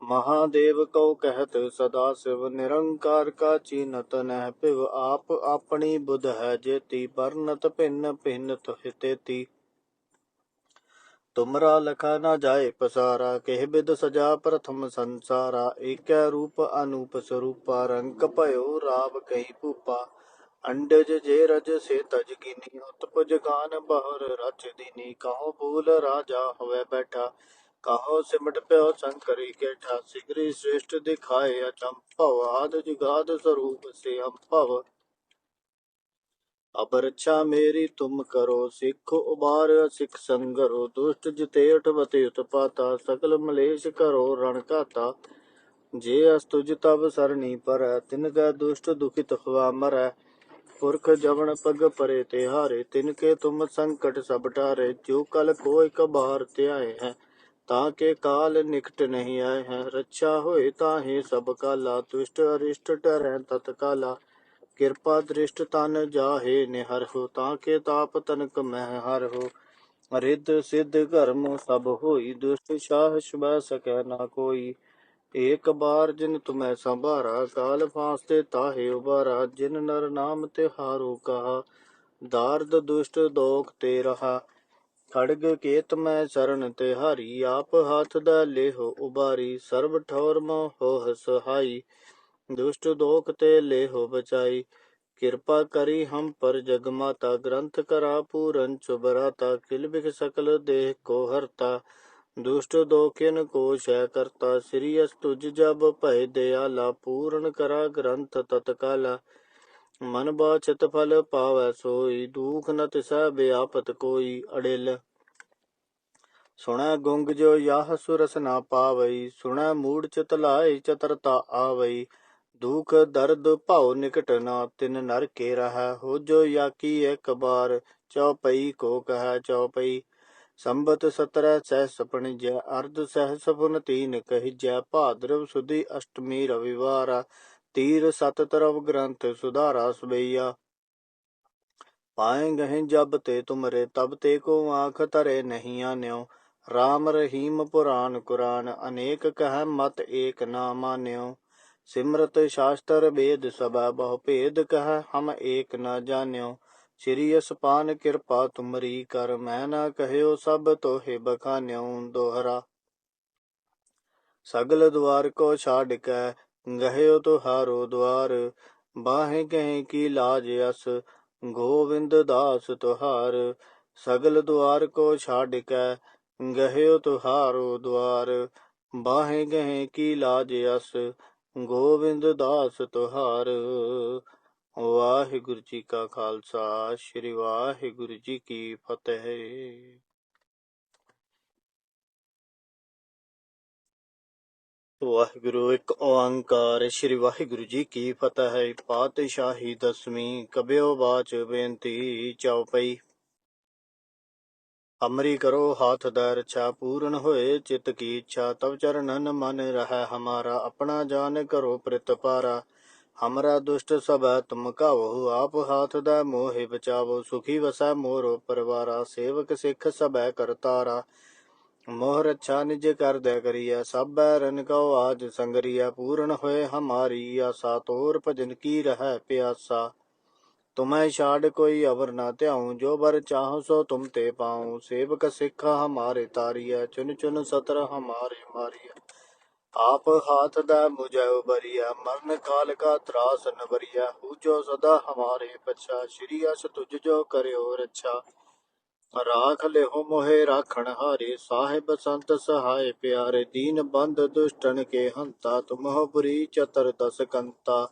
ਮਹਾਦੇਵ ਕਉ ਕਹਿਤ ਸਦਾ ਸਿਵ ਨਿਰੰਕਾਰ ਕਾ ਚੀਨਤ ਨਹਿ ਭਿਵ ਆਪ ਆਪਣੀ ਬੁਧ ਹੈ ਜੇਤੀ ਬਰਨਤ ਭਿੰਨ ਭਿੰਨ ਤੁਹਿ ਤੁਮਰਾ ਲਖਾ ਨਾ ਜਾਏ ਪਸਾਰਾ, ਕਹਿ ਬਿਦ ਸਜਾ ਪ੍ਰਥਮ ਸੰਸਾਰਾ, ਏਕੈ ਰੂਪ ਅਨੂਪ ਸਰੂਪਾ, ਰੰਗ ਭਇਓ ਰਾਵ ਕਈ ਭੂਪਾ। ਅੰਡਜ ਜੇ ਰਜ ਸੇ ਤਜ ਕੀਨੀ ਉਤਪਜ ਗਾਨ ਬਹਰ ਰਚ ਦੀਨੀ, ਕਹੋ ਬੂਲ ਰਾਜਾ ਹੋਵੇ ਬੈਠਾ। ਕਹੋ ਸਿਮਟ ਪਿਓ ਸੰਕਰੀ ਕੇਠਾ, ਸਿਗਰੀ ਸ੍ਰੇਸ਼ਟ ਦਿਖਾਏ ਅਚੰਭਵ ਆਦ ਜੁਗਾਦ ਸਰੂਪ ਸੇ ਅੰਭਵ ਅਬ ਰੱਛਾ ਮੇਰੀ ਤੁਮ ਕਰੋ, ਸਿੱਖ ਉਬਾਰ ਸਿੱਖ ਸੰਗਰੋ, ਦੁਸ਼ਟ ਜਿਤੇ ਉਠਵਤੇ ਉਤਪਾਤਾ ਸਕਲ ਮਲੇਸ਼ ਕਰੋ ਰਣ ਘਾਤਾ। ਜੇ ਅਸਤੁਜ ਤਬ ਸਰਣੀ ਪਰ, ਤਿਨ ਕੈ ਦੁਸ਼ਟ ਦੁਖਿਤ ਹਵਾ ਮਰੈ। ਪੁਰਖ ਜਵਨ ਪਗ ਪਰੇ ਤੇ ਹਾਰੇ ਤਿਨ ਕੇ ਤੁਮ ਸੰਕਟ ਸਭ ਟਾਰੇ ਜੋ ਕਲ ਕੋਇ ਕਬਾਰ ਧਿਆਏ ਹੈ। ਤਾਂ ਕੇ ਕਾਲ ਨਿਕਟ ਨਹੀਂ ਆਏ ਹੈ। ਰੱਛਾ ਹੋਏ ਤਾਹੇ ਸਭ ਕਾਲਾ, ਦੁਸ਼ਟ ਅਰਿਸ਼ਟ ਤਤ ਕਾਲਾ। ਕਿਰਪਾ ਦ੍ਰਿਸ਼ਟ ਤਨ ਜਾਹੇ ਨਿਹਰ ਹੋ, ਤਾਂ ਕੇ ਤਾਪ ਤਨਕ ਮਹਿ ਹਰ ਹੋ। ਰਿੱਧ ਸਿੱਧ ਘਰਮ ਸਭ ਹੋਈ, ਦੁਸ਼ਟ ਸ਼ਾਹ ਸਬੈ ਸਕੈ ਨਾ ਕੋਈ। ਏਕ ਬਾਰ ਜਿਨ ਤੁਮੈ ਸੰਭਾਰਾ, ਕਾਲ ਫਾਸਤੇ ਤਾਹੇ ਉਬਾਰਾ ਜਿਨ ਨਰ ਨਾਮ ਤੇ ਹਾਰੋ ਕਹਾ, ਦਾਰਦ ਦੁਸ਼ਟ ਦੋਖ ਤੇ ਰਹਾ। ਖੜਗ ਕੇਤ ਮੈਂ ਸ਼ਰਨ ਤੇ ਹਾਰੀ, ਆਪ ਹੱਥ ਦਾ ਲੇਹੋ ਉਬਾਰੀ, ਸਰਬ ਠੌਰ ਮੋ ਹੋ ਸਹਾਈ ਦੁਸ਼ਟ ਦੋਖ ਤੇ ਲੇਹੋ ਬਚਾਈ। ਕਿਰਪਾ ਕਰੀ ਹਮ ਪਰ ਜਗ ਮਾਤਾ ਗ੍ਰੰਥ ਕਰਾ ਪੂਰਨ ਚੁਬਰਾਤਾ ਕਿਲ ਬਿਖ ਸਕਲ ਦੇਹ ਕੋ ਹਰਤਾ। ਦੁਸ਼ਟ ਦੋਖਿਨ ਕੋ ਸ਼ੈ ਕਰਤਾ, ਸ੍ਰੀ ਅਸ ਤੁਜ ਜਬ ਭੈ ਦਿਆਲਾ, ਪੂਰਨ ਕਰਾ ਗ੍ਰੰਥ ਤਤਕਾਲਾ। ਮਨ ਬਾਚਤ ਫਲ ਪਾਵੈ ਸੋਈ, ਦੂਖ ਨ ਤਿਸੈ ਬਿਆਪਤ ਕੋਈ ਅੜਿਲ। ਸੁਣੈ ਗੁੰਗ ਜੋ ਯਾਹ ਸੁਰਸ ਨਾ ਪਾਵਈ, ਸੁਣੈ ਮੂੜ ਚਿਤ ਲਾਇ ਚਤਰਤਾ ਆਵਈ। ਦੁਖ ਦਰਦ ਭਉ ਨਿਕਟ ਨਾ, ਤਿਨ ਨਰ ਕੇ ਰਹਾ, ਹੋ ਜੋ ਯਾਕੀ ਇੱਕ ਬਾਰ, ਚਉਪਈ ਕੋ ਕਹੈ ਚਉਪਈ। ਸੰਬਤ 17 ਸਹਿਸ ਪਣਿਜੈ ਅਰਧ ਸਹਿ ਪੁਨ ਤੀਨ ਕਹਿਜੈ, ਭਾਦਰਵ ਸੁਦੀ ਅਸ਼ਟਮੀ ਰਵਿਵਾਰ। ਤੀਰ ਸਤ ਤਰਵ ਗ੍ਰੰਥ ਸੁਧਾਰਾ ਸਬਈਆ। ਪਾਏ ਗਹਿ ਜਬ ਤੇ ਤੁਮਰੇ, ਤਬ ਤੇ ਕੋ ਆਖ ਧਰੇ ਨਹੀਂ ਆਨਿਓ। RAM ਰਹੀਮ ਪੁਰਾਨ ਕੁਰਾਨ, ਅਨੇਕ ਕਹਿ ਮਤ ਏਕ ਨਾ ਮਾਨਿਓ। ਸਿਮਰਤ ਸ਼ਾਸਤਰ ਵੇਦ ਸਭਾ, ਬਹੁ ਭੇਦ ਕਹਿ ਹਮ ਏਕ ਨਾ ਜਾਣਿਓ ਸ੍ਰੀ ਅਸਪਾਨ ਕਿਰਪਾ ਤੁਮਰੀ ਕਰ, ਮੈਂ ਨਾ ਕਹਿਓ ਸਭ ਤੋਹੇ ਬਖਾਨਿਓ ਦੋਹਰਾ। ਸਗਲ ਦੁਆਰ ਕੋ ਛਾੜ ਕੇ ਗਹਿਓ ਤੁਹਾਰੋ ਦੁਆਰ ਬਾਹੇ ਕਹੇ ਕੀ ਲਾਜ ਅਸ, ਗੋਵਿੰਦ ਦਾਸ ਤੁਹਾਰ, ਸਗਲ ਦੁਆਰ ਕੋ ਛਾੜ ਕੈ ਗਹਿਓ ਤੁਹਾਰੋ ਦੁਆਰ ਬਾਹੇ ਗਹੇ ਕੀ ਲਾਜ ਅਸ, ਗੋਵਿੰਦ ਦਾਸ ਤੁਹਾਰ। ਵਾਹਿਗੁਰੂ ਜੀ ਕਾ ਖਾਲਸਾ, ਸ੍ਰੀ ਵਾਹਿਗੁਰੂ ਜੀ ਕੀ ਫਤਿਹ। ਵਾਹਿਗੁਰੂ, ਇੱਕ ਓੰਕਾਰ। ਸ੍ਰੀ ਵਾਹਿਗੁਰੂ ਜੀ ਕੀ ਫਤਿਹ ਹੈ। ਪਾਤਸ਼ਾਹੀ ਦਸਵੀਂ ਕਬਿਓ ਬਾਚ ਬੇਨਤੀ ਚਉਪਈ ਅਮਰੀ ਕਰੋ ਹਾਥ ਦਾ ਰਛਾ ਪੂਰਨ ਹੋਏ, ਚਿਤ ਕੀ ਇੱਛਾ, ਤਵ ਚਰਨਨ ਮਨ ਰਹਿ ਹਮਾਰਾ, ਆਪਣਾ ਜਾਨ ਕਰੋ ਪ੍ਰਤਪਾਰਾ ਹਮਰਾ ਦੁਸ਼ਟ ਸਭੈ, ਤੁਮ ਕਾਵੋ ਆਪ ਹਾਥ ਦਾ ਮੋਹਿ ਬਚਾਵੋ, ਸੁਖੀ ਵਸੈ ਮੋਰੋ ਪਰਵਾਰਾ, ਸੇਵਕ ਸਿੱਖ ਸਭੈ ਕਰਤਾਰਾ ਮੋਹ ਰੱਛਾ ਨਿਜ ਕਰ ਦੇ ਕਰੀਐ ਸਭੈ ਰਨ ਕਉ ਆਜ ਸੰਗਰੀਐ, ਪੂਰਨ ਹੋਏ ਹਮਾਰੀ ਆਸਾ, ਤੋਰ ਭਜਨ ਕੀ ਰਹਿ ਪਿਆਸਾ। ਤੁਮੈ ਛਾੜ ਕੋਈ ਅਵਰ ਨਾ ਧਿਆਉ, ਜੋ ਬਰ ਚਾਹੋ ਸੋ ਤੁਮ ਤੇ ਪਾਉ। ਸੇਵਕ ਸਿੱਖ ਹਮਾਰੇ ਤਾਰੀਐ ਚੁਨ ਚੁਨ ਸਤਰ ਹਮਾਰੇ ਮਾਰੀਐ। ਆਪ ਹਾਥ ਦਾ ਮੁਝੈ ਉਬਰੀਐ ਮਰਨ ਕਾਲ ਕਾ ਤਰਾਸ ਨਵਰੀਐ। ਹੂ ਸਦਾ ਹਮਾਰੇ ਪਛਾ, ਸ਼੍ਰੀ ਅਸ ਤੁਜ ਜੋ ਕਰਿਓ ਰੱਛਾ। ਰਾਖ ਲਿਹੁ ਮੋਹਿ ਰਾਖਣ ਹਾਰੇ, ਸਾਹਿਬ ਸੰਤ ਸਹਾਇ ਪਿਆਰੇ, ਦੀਨ ਬੰਦ ਦੁਸ਼ਟਨ ਕੇ ਹੰਤਾ ਤੁਮਹੁ ਬੁਰੀ ਚਤਰ ਦਸ ਕੰਤਾ।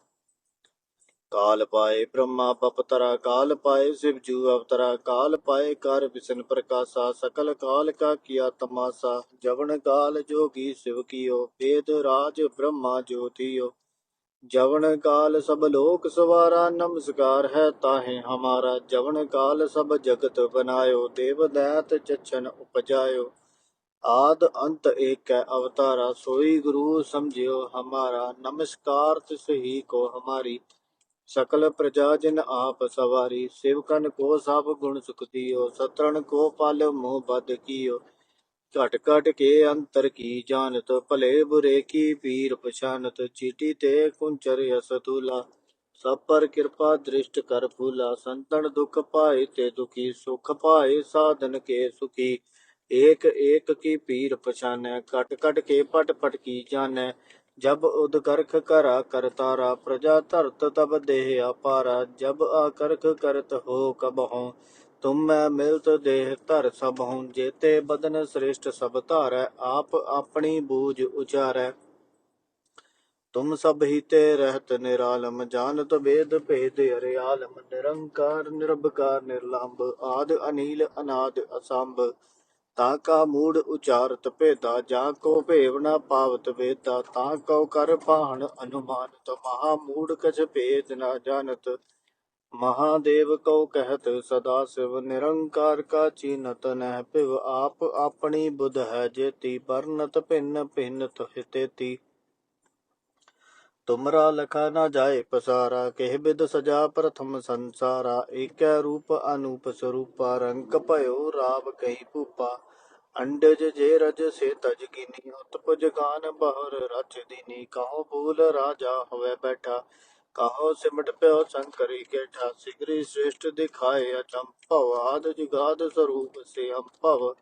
ਕਾਲ ਪਾਏ ਬ੍ਰਹਮਾ ਬਪਤਰਾ ਕਾਲ ਪਾਏ ਸ਼ਿਵ ਜੂ ਅਵਤਰਾ, ਕਾਲ ਪਾਏ ਕਰ ਵਿਸ਼ਨ ਪ੍ਰਕਾਸ਼ਾ, ਸਕਲ ਕਾਲ ਕਾ ਕੀਆ ਤਮਾਸਾ, ਜਵਨ ਕਾਲ ਜੋਗੀ ਸਿਵ ਕੀਓ, ਵੇਦ ਰਾਜ ਬ੍ਰਹਮਾ ਜੋਤੀਓ। जवन काल सब लोक सवारा नमस्कार है ताहे हमारा जवन काल सब जगत बनायो देव दैत चच्छन उपजायो आद अंत एक है अवतारा सोई गुरु समझियो हमारा नमस्कार तिस ही को हमारी सकल प्रजा जिन आप सवारी शिवकन को सब गुण सुख दियो सतरण को पल मोह बद कियो ਘਟ ਘਟ ਕੇ ਅੰਤਰ ਕੀ ਜਾਣਤ ਭਲੇ ਬੁਰੇ ਕੀ ਪੀਰ ਪਛਾਨਤ ਚੀਟੀ ਤੇ ਕੁੰਚਰ ਅਸ ਤੁਲਾ ਸਭ ਪਰ ਕਿਰਪਾ ਦ੍ਰਿਸ਼ਟ ਕਰ ਫੂਲਾ ਸੰਤਨ ਦੁਖ ਪਾਏ ਤੇ ਦੁਖੀ ਸੁਖ ਪਾਏ ਸਾਧਨ ਕੇ ਸੁਖੀ ਏਕ ਏਕ ਕੀ ਪੀਰ ਪਛਾਨੈ ਕਟ ਕਟ ਕੇ ਪਟ ਪਟ ਕੀ ਜਾਣੈ ਜਬ ਉਦ ਕਰਖ ਕਰਾ ਕਰਤਾਰਾ ਪ੍ਰਜਾ ਧਰਤ ਤਬ ਦੇਹ ਅਪਾਰਾ ਜਬ ਆਕਰਖ ਕਰਤ ਹੋ ਕਬਹੋਂ ਤੁਮ ਮੈਂ ਮਿਲਤ ਦੇਹ ਧਰ ਸਭ ਹੂੰ ਜੇਤੇ ਬਦਨ ਸ੍ਰੇਸ਼ਟ ਸਭ ਧਾਰੈ, ਆਪ ਆਪਣੀ ਬੂਝ ਉਚਾਰੈ। ਤੁਮ ਸਭ ਹੀ ਰਹਿਤ ਨਿਰਾਲਮ, ਜਾਣਤ ਵੇਦ ਭੇਦ ਅਰਿਆਲਮ ਨਿਰੰਕਾਰ, ਨਿਰਭਕਾਰ, ਨਿਰਲੰਭ, ਆਦ ਅਨੀਲ, ਅਨਾਦ ਅਸੰਭ। ਤਾ ਕਾ ਮੂੜ ਉਚਾਰਤ ਭੇਦਾ, ਜਾਂ ਕੋ ਭੇਵ ਨਾ ਪਾਵਤ ਵੇਦਾ, ਤਾਂ ਕਉ ਕਰ ਪਾਹਣ ਅਨੁਮਾਨਤ, ਮਹਾ ਮੂੜ ਕਛ ਭੇਦ ਨਾ ਜਾਣਤ। ਮਹਾਦੇਵ ਕਉ ਕਹਿਤ ਸਦਾ ਸਿਵ ਨਿਰੰਕਾਰ ਕਾ ਚੀਨਤ ਨਹਿ ਭਿਵ ਆਪ ਆਪਣੀ ਬੁਧ ਹੈ ਜੇਤੀ ਵਰਨਤ ਭਿੰਨ ਭਿੰਨ ਤਹਿਤੇਤੀ ਤੁਮਰਾ ਲਖਾ ਨਾ ਜਾਏ ਪਸਾਰਾ, ਕਹਿ ਬਿਦ ਸਜਾ ਪ੍ਰਥਮ ਸੰਸਾਰਾ। ਏਕੈ ਰੂਪ ਅਨੂਪ ਸਰੂਪਾ, ਰੰਗ ਭਇਓ ਰਾਵ ਕਈ ਭੂਪਾ। ਅੰਡਜ ਜੇ ਰਜ ਸੇ ਤਜ ਕੀਨੀ ਉਤਪਜ ਗਾਨ ਬਹਰ ਰਚ ਦੀਨੀ। ਕਹੋ ਬੋਲ ਰਾਜਾ ਹੋਵੇ ਬੈਠਾ। ਕਹੋ ਸਿਮਟ ਪਿਓ ਸੰਕਰੀ ਕੇ ਠਾ ਸਿਗਰੀ ਸ੍ਰੇਸ਼ਟ ਦਿਖਾਏ ਅਚੰਭ ਭਵ, ਆਦ ਜਗਾਦ ਸਰੂਪ ਸੇ ਅੰਭਵ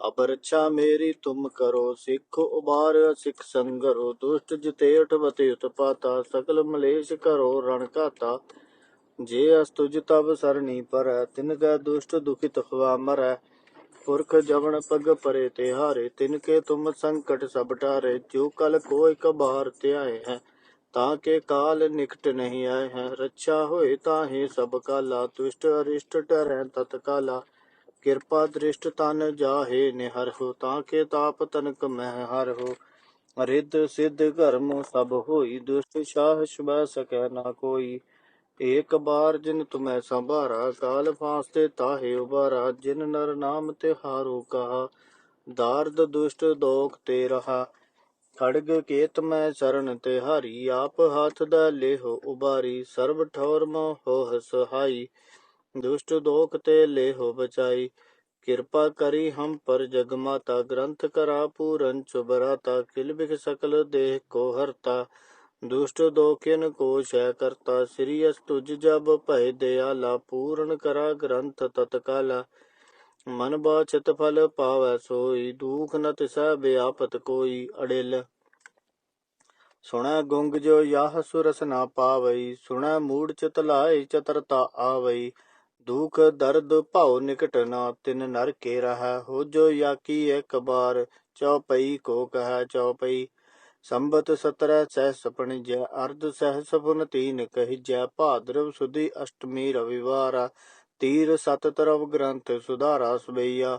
ਅਪਰਛਾ ਮੇਰੀ ਤੁਮ ਕਰੋ, ਸਿੱਖ ਉਬਾਰ ਸਿੱਖ ਸੰਗਰੋ, ਦੁਸ਼ਟ ਜਿਤੇਟ ਬਤੇ ਉਤਪਾਤਾ ਸਕਲ ਮਲੇਸ਼ ਕਰੋ ਰਣ ਘਾਤਾ। ਜੇ ਅਸ ਤੁਜ ਤਬ ਸਰਣੀ ਪਰ, ਤਿਨ ਕਾ ਦੁਸ਼ਟ ਦੁਖਿਤ ਹਵਾ ਮਰੈ। ਪੁਰਖ ਜਵਨ ਪਗ ਪਰੇ ਤੇ ਹਾਰੇ ਤਿਨ ਕੇ ਤੁਮ ਸੰਕਟ ਸਭ ਟਾਰੇ ਜੋ ਕਲ ਕੋਈ ਕਬਾਰ ਧਿਆਏ ਹੈ। ਤਾਂ ਕੇ ਕਾਲ ਨਿਕਟ ਨਹੀਂ ਆਏ ਹੈ। ਰੱਛਾ ਹੋਏ ਤਾਹੇ ਸਭ ਕਾਲਾ ਤੁਸ਼ਟ ਅਰਿਸ਼ਟ ਟਰੈ ਤਤਕਾਲਾ ਕਿਰਪਾ ਦ੍ਰਿਸ਼ਟ ਤਨ ਜਾਹੇ, ਨਿਹਰ ਹੋ ਤਾਂ ਕੇ ਤਾਪ ਤਨਕ ਮਹਿ ਹਰ ਹੋ। ਰਿੱਧ ਸਿੱਧ ਘਰਮ ਸਭ ਹੋਈ, ਦੁਸ਼ਟ ਸ਼ਾਹ ਸ਼ੁਭੈ ਸਕੈ ਨਾ ਕੋਈ। ਏਕ ਬਾਰ ਜਿਨ ਤੁਮੈ ਸੰਭਾਰਾ, ਕਾਲ ਫਾਸਤੇ ਤਾਹੇ ਉਬਾਰਾ ਜਿਨ ਨਰ ਨਾਮ ਤੇ ਹਾਰੋ ਕਹਾ, ਦਾਰਦ ਦੁਸ਼ਟ ਦੋਖ ਤੇ ਰਹਾ। ਖੜਗ ਕੇਤ ਮੈਂ ਸਰਣ ਤੇ ਹਾਰੀ, ਆਪ ਹੱਥ ਦਾ ਲੇਹੋ ਉਬਾਰੀ, ਸਰਬ ਠੌਰ ਮੋਹ ਸਹਾਈ ਦੁਸ਼ਟ ਦੋਖ ਤੇ ਲੇਹੋ ਬਚਾਈ। ਕਿਰਪਾ ਕਰੀ ਹਮ ਪਰ ਜਗ ਮਾਤਾ, ਗ੍ਰੰਥ ਕਰਾ ਪੂਰਨ ਚੁਬਰਾਤਾ ਕਿਲ ਬਿਖ ਸਕਲ ਦੇਹ ਕੋ ਹਰਤਾ। ਦੁਸ਼ਟ ਦੋਖਿਨ ਕੋ ਸ਼ੈ ਕਰਤਾ, ਸ੍ਰੀ ਅਸ ਤੁਜ ਜਬ ਭੈ ਦਿਆਲਾ, ਪੂਰਨ ਕਰਾ ਗ੍ਰੰਥ ਤਤਕਾਲਾ। ਮਨ ਬਾਛਤ ਫਲ ਪਾਵੈ ਸੋਈ, ਦੂਖ ਨ ਤਿਸੈ ਬਿਆਪਤ ਕੋਈ ਅੜਿਲ। ਸੁਣੈ ਗੁੰਗ ਜੋ ਯਾਹ ਸੁਰਸ ਨਾ ਪਾਵਈ, ਸੁਣੈ ਮੂੜ ਚਿਤ ਲਾਏ ਚਤਰਤਾ ਆਵਈ। ਦੁਖ ਦਰਦ ਭਉ ਨਿਕਟ ਨਾ ਤਿਨ ਨਰ ਕੇ ਰਹੈ, ਹੋ ਜੋ ਯਾਕੀ ਇੱਕ ਬਾਰ, ਚਉਪਈ ਕੋ ਕਹੈ ਚਉਪਈ। ਸੰਬਤ 17 ਸਹਿ ਸਪਣ ਜੈ, ਅਰਧ ਸਹਿ ਸਪਨ ਤੀਨ ਕਹਿ ਜੈ, ਭਾਦਰਵ ਸੁਦੀ ਅਸ਼ਟਮੀ ਰਵਿਵਾਰ ਤੀਰ ਸਤ ਤਰਵ ਗ੍ਰੰਥ ਸੁਧਾਰਾ ਸਬਈਆ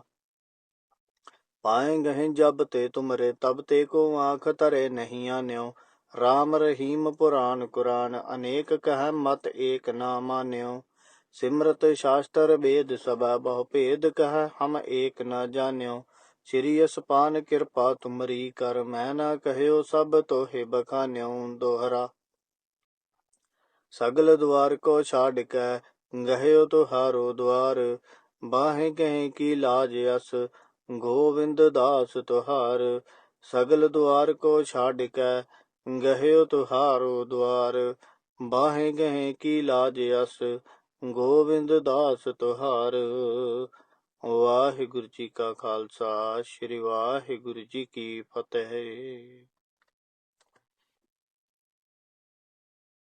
ਪਾਏ ਗਹਿ ਜਬ ਤੇ ਤੁਮਰੇ, ਤਬ ਤੇ ਕੋ ਆਖ ਤਰੇ ਨਹੀਂ ਆਨਿਓ ਰਾਮ ਰਹੀਮ ਪੁਰਾਨ ਕੁਰਾਨ, ਅਨੇਕ ਕਹਿ ਮਤ ਏਕ ਨਾ ਮਾਨਿਓ ਸਿਮਰਤ ਸ਼ਾਸਤਰ ਵੇਦ ਸਭਾ, ਬਹੁ ਭੇਦ ਕਹਿ ਹਮ ਏਕ ਨਾ ਜਾਣਿਓ ਸ੍ਰੀ ਅਸਪਾਨ ਕਿਰਪਾ ਤੁਮਰੀ ਕਰ, ਮੈਂ ਨਾ ਕਹਿਓ ਸਭ ਤੋਹੇ ਬਖਾਨਿਓ ਦੋਹਰਾ। ਸਗਲ ਦਵਾਰ ਕੋ ਛਾੜ ਕੇ ਗਹਿਓ ਤੁਹਾਰੋ ਦਵਾਰ, ਬਾਹੇ ਕਹੇ ਕੀ ਲਾਜ ਅਸ, ਗੋਵਿੰਦ ਦਾਸ ਤੁਹਾਰ, ਸਗਲ ਦੁਆਰ ਕੋ ਛਾੜ ਕੈ, ਗਹਿਓ ਤੁਹਾਰੋ ਦੁਆਰ ਬਾਹੇ ਗਹੇ ਕੀ ਲਾਜ ਅਸ, ਗੋਵਿੰਦ ਦਾਸ ਤੁਹਾਰ। ਵਾਹਿਗੁਰੂ ਜੀ ਕਾ ਖਾਲਸਾ, ਸ੍ਰੀ ਵਾਹਿਗੁਰੂ ਜੀ ਕੀ ਫਤਿਹ।